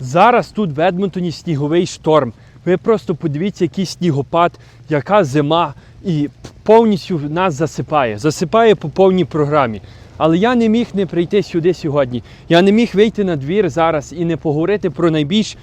Зараз тут в Едмонтоні сніговий шторм. Ви просто подивіться, який снігопад, яка зима, і повністю нас засипає. Засипає по повній програмі. Але я не міг не прийти сюди сьогодні. Я не міг вийти на двір зараз і не поговорити про найбільш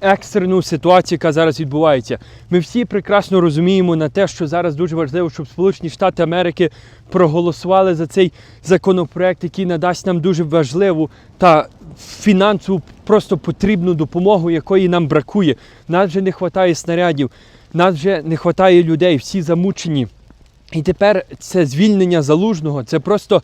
екстрену ситуацію, яка зараз відбувається. Ми всі прекрасно розуміємо на те, що зараз дуже важливо, щоб Сполучені Штати Америки проголосували за цей законопроект, який надасть нам дуже важливу та фінансову просто потрібну допомогу, якої нам бракує. Нас вже не вистачає снарядів, нас вже не вистачає людей, всі замучені. І тепер це звільнення залужного, це просто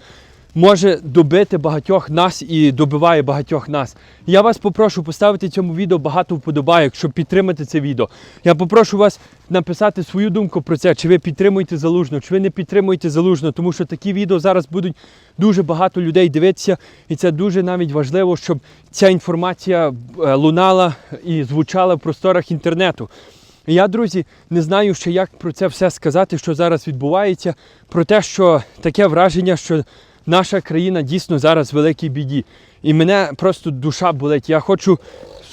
може добити багатьох нас і добиває багатьох нас. Я вас попрошу поставити цьому відео багато вподобайок, щоб підтримати це відео. Я попрошу вас написати свою думку про це, чи ви підтримуєте залужного, чи ви не підтримуєте залужного, тому що такі відео зараз будуть дуже багато людей дивитися, і це дуже навіть важливо, щоб ця інформація е, лунала і звучала в просторах інтернету. Я, друзі, не знаю ще, як про це все сказати, що зараз відбувається, про те, що таке враження, що наша країна дійсно зараз в великій біді. І мене просто душа болить. Я хочу,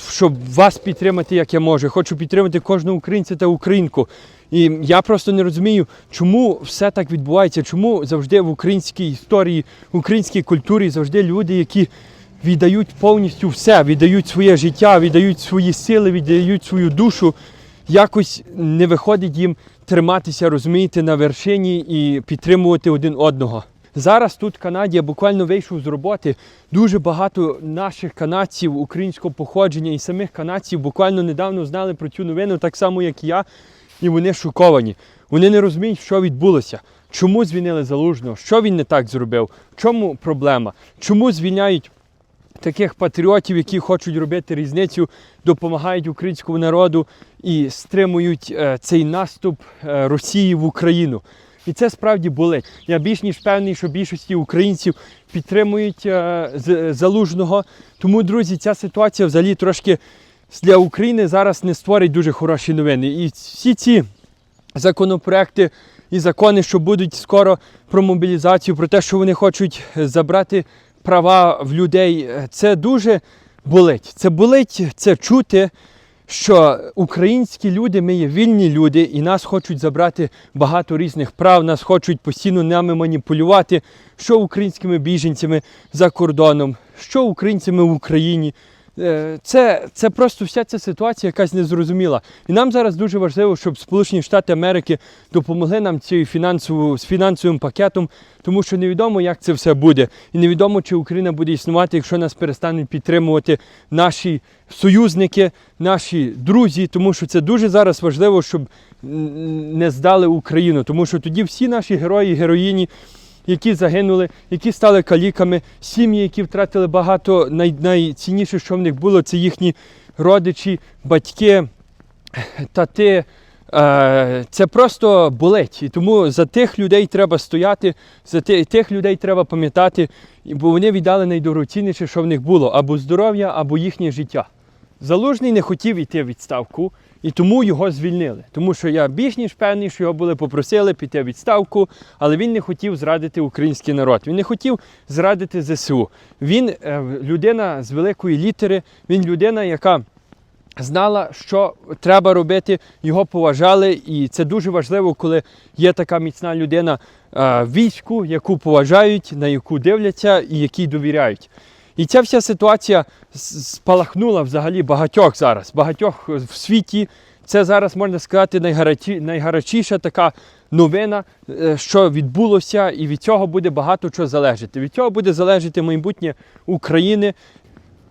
щоб вас підтримати, як я можу. Хочу підтримати кожного українця та українку. І я просто не розумію, чому все так відбувається, чому завжди в українській історії, в українській культурі завжди люди, які віддають повністю все, віддають своє життя, віддають свої сили, віддають свою душу якось не виходить їм триматися, розумієте, на вершині і підтримувати один одного. Зараз тут в Канаді я буквально вийшов з роботи. Дуже багато наших канадців українського походження і самих канадців буквально недавно знали про цю новину, так само як і я, і вони шоковані. Вони не розуміють, що відбулося. Чому звільнили залужного? Що він не так зробив? В чому проблема? Чому звільняють таких патріотів, які хочуть робити різницю, допомагають українському народу і стримують е, цей наступ е, Росії в Україну. І це справді болить. Я більш ніж певний, що більшості українців підтримують е, з- залужного. Тому, друзі, ця ситуація взагалі трошки для України зараз не створить дуже хороші новини. І всі ці законопроекти і закони, що будуть скоро про мобілізацію, про те, що вони хочуть забрати права в людей, е, це дуже болить. Це болить це чути, що українські люди, ми є вільні люди, і нас хочуть забрати багато різних прав, нас хочуть постійно нами маніпулювати, що українськими біженцями за кордоном, що українцями в Україні. Е, Це, це просто вся ця ситуація якась незрозуміла. І нам зараз дуже важливо, щоб Сполучені Штати Америки допомогли нам цією фінансовою, з фінансовим пакетом, тому що невідомо, як це все буде. І невідомо, чи Україна буде існувати, якщо нас перестануть підтримувати наші союзники, наші друзі, тому що це дуже зараз важливо, щоб не здали Україну, тому що тоді всі наші герої, героїні які загинули, які стали каліками, сім'ї, які втратили багато, най, найцінніше, що в них було, це їхні родичі, батьки, тати. Е, Це просто болить. І тому за тих людей треба стояти, за тих людей треба пам'ятати, бо вони віддали найдорогоцінніше, що в них було, або здоров'я, або їхнє життя. Залужний не хотів йти в відставку, і тому його звільнили. Тому що я більш ніж певний, що його були попросили піти в відставку, але він не хотів зрадити український народ. Він не хотів зрадити ЗСУ. Він е, людина з великої літери, він людина, яка знала, що треба робити, його поважали, і це дуже важливо, коли є така міцна людина е, в війську, яку поважають, на яку дивляться і якій довіряють. І ця вся ситуація спалахнула взагалі багатьох зараз, багатьох в світі. Це зараз можна сказати найгарячі, найгарячіша така новина, е, що відбулося, і від цього буде багато чого залежати. Від цього буде залежати майбутнє України.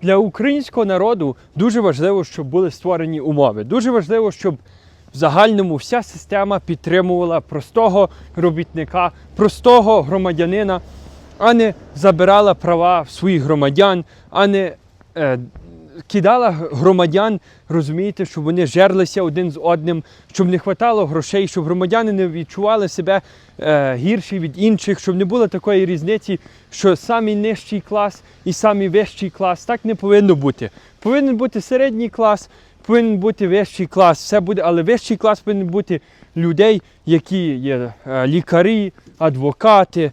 Для українського народу дуже важливо, щоб були створені умови. Дуже важливо, щоб в загальному вся система підтримувала простого робітника, простого громадянина, а не забирала права своїх громадян, а не е, кидала громадян, розумієте, щоб вони жерлися один з одним, щоб не вистачало грошей, щоб громадяни не відчували себе е, гірші від інших, щоб не було такої різниці, що самий нижчий клас і самий вищий клас. Так не повинно бути. Повинен бути середній клас, повинен бути вищий клас. Все буде, але вищий клас повинен бути людей, які є е, лікарі, адвокати,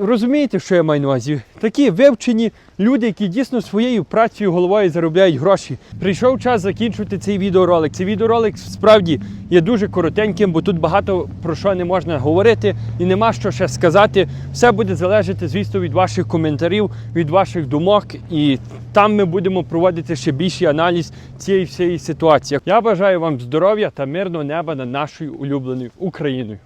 Розумієте, що я маю на увазі? Такі вивчені люди, які дійсно своєю працею головою заробляють гроші. Прийшов час закінчувати цей відеоролик. Цей відеоролик справді є дуже коротеньким, бо тут багато про що не можна говорити і нема що ще сказати. Все буде залежати, звісно, від ваших коментарів, від ваших думок, і там ми будемо проводити ще більший аналіз цієї всієї ситуації. Я бажаю вам здоров'я та мирного неба над нашою улюбленою Україною.